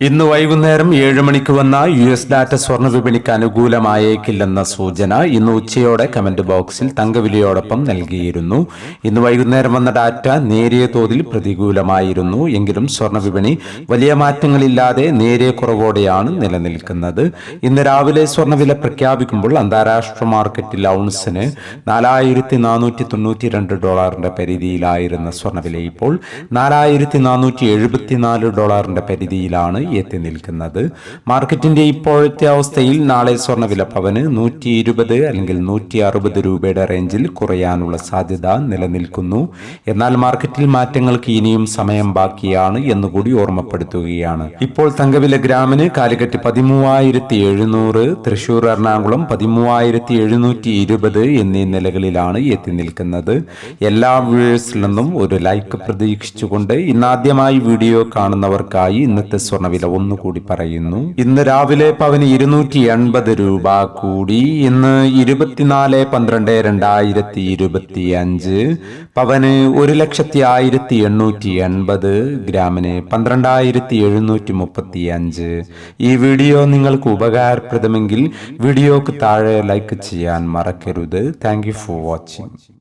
ഇന്ന് വൈകുന്നേരം ഏഴ് മണിക്ക് വന്ന യു എസ് ഡാറ്റ സ്വർണ വിപണിക്ക് അനുകൂലമായേക്കില്ലെന്ന സൂചന ഇന്ന് ഉച്ചയോടെ കമന്റ് ബോക്സിൽ തങ്കവിലയോടൊപ്പം നൽകിയിരുന്നു. ഇന്ന് വൈകുന്നേരം വന്ന ഡാറ്റ നേരിയ തോതിൽ പ്രതികൂലമായിരുന്നു. എങ്കിലും സ്വർണ വിപണി വലിയ മാറ്റങ്ങളില്ലാതെ നേരിയ കുറവോടെയാണ് നിലനിൽക്കുന്നത്. ഇന്ന് രാവിലെ സ്വർണവില പ്രഖ്യാപിക്കുമ്പോൾ അന്താരാഷ്ട്ര മാർക്കറ്റിൽ ഔൺസിന് നാലായിരത്തി നാനൂറ്റി തൊണ്ണൂറ്റി രണ്ട് ഡോളറിന്റെ പരിധിയിലായിരുന്ന സ്വർണവില ഇപ്പോൾ നാലായിരത്തി നാനൂറ്റി എഴുപത്തിനാല് ഡോളറിന്റെ പരിധിയിലാണ് എത്തി നിൽക്കുന്നത് മാർക്കറ്റിന്റെ ഇപ്പോഴത്തെ അവസ്ഥയിൽ നാളെ സ്വർണവില പവന് നൂറ്റി ഇരുപത് അല്ലെങ്കിൽ നൂറ്റി അറുപത് രൂപയുടെ റേഞ്ചിൽ കുറയാനുള്ള സാധ്യത നിലനിൽക്കുന്നു. എന്നാൽ മാർക്കറ്റിൽ മാറ്റങ്ങൾക്ക് ഇനിയും സമയം ബാക്കിയാണ് എന്നുകൂടി ഓർമ്മപ്പെടുത്തുകയാണ്. ഇപ്പോൾ തങ്കവില ഗ്രാമിന് കാലിക്കറ്റ് പതിമൂവായിരത്തി എഴുന്നൂറ് തൃശൂർ എറണാകുളം പതിമൂവായിരത്തി എഴുന്നൂറ്റി ഇരുപത് എന്നീ നിലകളിലാണ് എത്തി നിൽക്കുന്നത് എല്ലാ വ്യൂവേഴ്സിൽ നിന്നും ഒരു ലൈക്ക് പ്രതീക്ഷിച്ചുകൊണ്ട് ഇന്നാദ്യമായി വീഡിയോ കാണുന്നവർക്കായി ഇന്നത്തെ സ്വർണവില ഒന്നുകൂടി പറയുന്നു. ഇന്ന് രാവിലെ പവന് ഇരുന്നൂറ്റി എൺപത് രൂപ കൂടി. ഇന്ന് ഇരുപത്തിനാല് പന്ത്രണ്ട് രണ്ടായിരത്തി ഇരുപത്തി അഞ്ച് പവന് ഒരു ലക്ഷത്തി ആയിരത്തി എണ്ണൂറ്റി എൺപത് ഗ്രാമിന് പന്ത്രണ്ടായിരത്തി എഴുന്നൂറ്റി മുപ്പത്തി അഞ്ച് ഈ വീഡിയോ നിങ്ങൾക്ക് ഉപകാരപ്രദമെങ്കിൽ വീഡിയോക്ക് താഴെ ലൈക്ക് ചെയ്യാൻ മറക്കരുത്. Thank you for watching